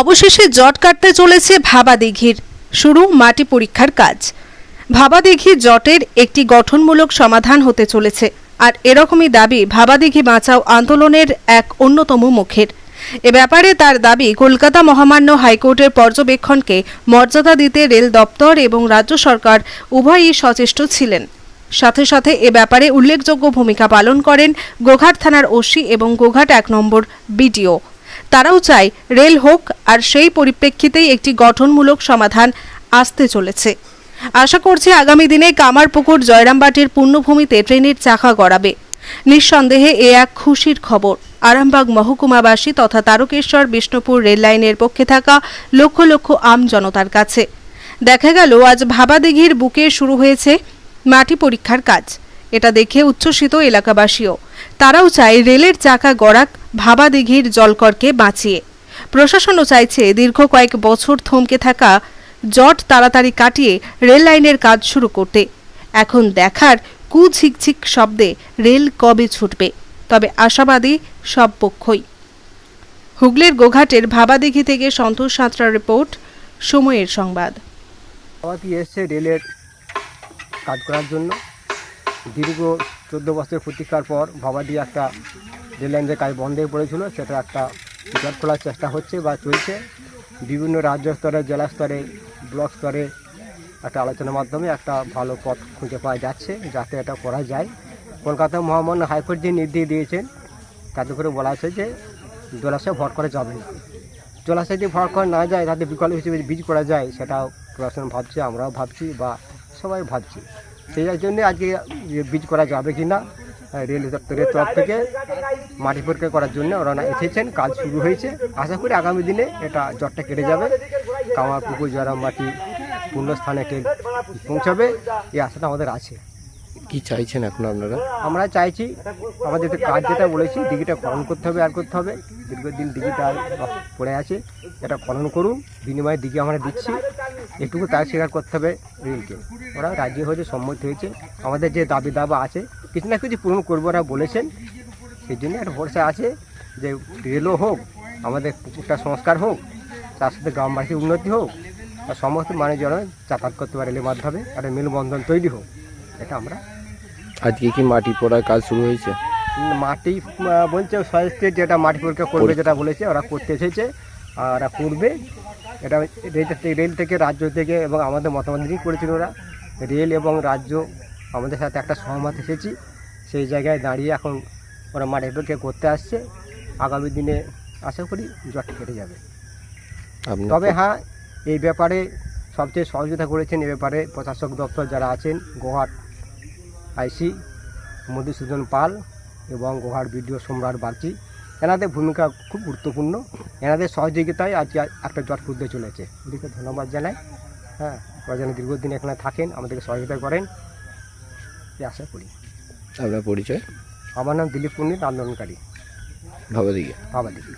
অবশেষে জট কাটতে চলেছে ভাবা দিঘির। শুরু মাটি পরীক্ষার কাজ। ভাবা দিঘি জটের একটি গঠনমূলক সমাধান হতে চলেছে আর এরকমই দাবি ভাবাদিঘি বাঁচাও আন্দোলনের এক অন্যতম মুখের। এ ব্যাপারে তার দাবি কলকাতা মহামান্য হাইকোর্টের পর্যবেক্ষণকে মর্যাদা দিতে রেল দপ্তর এবং রাজ্য সরকার উভয়ই সচেষ্ট ছিলেন। সাথে সাথে এ ব্যাপারে উল্লেখযোগ্য ভূমিকা পালন করেন গোঘাট থানার ওসি এবং গোঘাট এক নম্বর বিডিও। তারাও চায় রেল হোক আর সেই পরিপ্রেক্ষিতেই একটি গঠনমূলক সমাধান আসতে চলেছে। আশা করছি আগামী দিনে কামারপুকুর জয়রামবাটির পূর্ণভূমিতে ট্রেনের চাকা গড়াবে। নিঃসন্দেহে এ এক খুশির খবর। আরামবাগ মহকুমাবাসী তথা তারকেশ্বর, বিষ্ণুপুর রেল লাইনের পক্ষে থাকা লক্ষ লক্ষ আম জনতার কাছে। দেখা গেল, আজ ভাবাদিঘির বুকে শুরু হয়েছে মাটি পরীক্ষার কাজ। এটা দেখে উচ্ছ্বসিত এলাকাবাসীও। তারাও চায় রেলের চাকা গড়াক ভাবাদিঘির জলকরকে বাঁচিয়ে। প্রশাসনও চাইছে দীর্ঘ কয়েক বছর থমকে থাকা জট তাড়াতাড়ি কাটিয়ে রেল লাইনের কাজ শুরু করতে। এখন দেখার কু ছিকছিক শব্দে রেল কবে ছুটবে? তবে আশাবাদী সব পক্ষই। হুগলির গোঘাটের ভাবাদিঘি থেকে সন্তোষ সাঁতরার রিপোর্ট, সময়ের সংবাদ। এসছে রেলের কাজ করার জন্য? দীর্ঘ চোদ্দ বছরের প্রতীক্ষার পর ভাবা ভাবাদি একটা রেল লাইনের কাজ বন্ধ হয়ে পড়েছিল, সেটা একটা জট খোলার চেষ্টা হচ্ছে বা চলছে। বিভিন্ন রাজ্য স্তরে, জেলা স্তরে, ব্লক স্তরে একটা আলোচনার মাধ্যমে একটা ভালো পথ খুঁজে পাওয়া যাচ্ছে, যাতে এটা করা যায়। কলকাতা মহামান্য হাইকোর্ট যে নির্দেশ দিয়েছেন, তাতে করে বলা আছে যে জলাশয়ে ভর করা যাবে না। জলাশয় যদি ভর করা না যায়, তাতে বিকল্প হিসেবে বীজ করা যায়, সেটাও প্রশাসন ভাবছে, আমরাও ভাবছি বা সবাই ভাবছি। সেই জন্য আজকে বীজ করা যাবে কি না রেল দপ্তরের তরফ থেকে, মাটি পরীক্ষা করার জন্য ওরা এসেছেন, কাজ শুরু হয়েছে। আশা করি আগামী দিনে এটা জ্বরটা কেটে যাবে। কামার পুকুর জয়রাম মাটি পূর্ণ স্থানে পৌঁছাবে, এই আশাটা আমাদের আছে। কি চাইছেন এখন আপনারা? আমরা চাইছি, আমাদের যে কাজ যেটা বলেছি দিঘিটা খনন করতে হবে, আর করতে হবে। দীর্ঘদিন দিঘিটা পড়ে আছে, এটা খনন করুন। বিনিময়ে দিঘি আমরা দিচ্ছি। এটুকু তার স্বীকার করতে হবে রেলকে ওরা রাজি হয়েছে, সম্মত হয়েছে। আমাদের যে দাবি দাবা আছে, কিছু না কিছু পূরণ করব ওরা বলেছেন। সেই জন্য একটা ভরসা আছে যে রেলও হোক, আমাদের পুকুরটা সংস্কার হোক, তার সাথে গ্রামবাসীর উন্নতি হোক, আর সমস্ত মানুষজন যাতায়াত করতে পারে রেলের মাধ্যমে, একটা মেলবন্ধন তৈরি হোক। এটা আমরা। আজকে কি মাটি পড়ার কাজ শুরু হয়েছে? মাটি বলছে সয়েস্টে যেটা মাটি পরীক্ষা করবে যেটা বলেছে ওরা করতে এসেছে আর ওরা করবে। এটা রেল থেকে- রেল থেকে রাজ্য থেকে এবং আমাদের মতামত নিয়েই করেছিল ওরা। রেল এবং রাজ্য আমাদের সাথে একটা সহমত এসেছি। সেই জায়গায় দাঁড়িয়ে এখন ওরা মাটি পরীক্ষা করতে আসছে। আগামী দিনে আশা করি জট কেটে যাবে। তবে হ্যাঁ এই ব্যাপারে সবচেয়ে সহযোগিতা করেছেন এ ব্যাপারে প্রশাসক দপ্তর যারা আছেন গোহাট আইসি মধুসূদন পাল এবং গোহার বিডিও সম্রাট বাগচি। এনাদের ভূমিকা খুব গুরুত্বপূর্ণ। এনাদের সহযোগিতায় আজকে একটা জট খুঁজতে চলেছে। ওদেরকে ধন্যবাদ জানাই। হ্যাঁ ওরা যেন দীর্ঘদিন এখানে থাকেন আমাদেরকে সহযোগিতা করেন। এই আশা করি। আপনার পরিচয়? আমার নাম দিলীপ পণ্ডিত আন্দোলনকারী ভাবা দিকে বাবা দিদি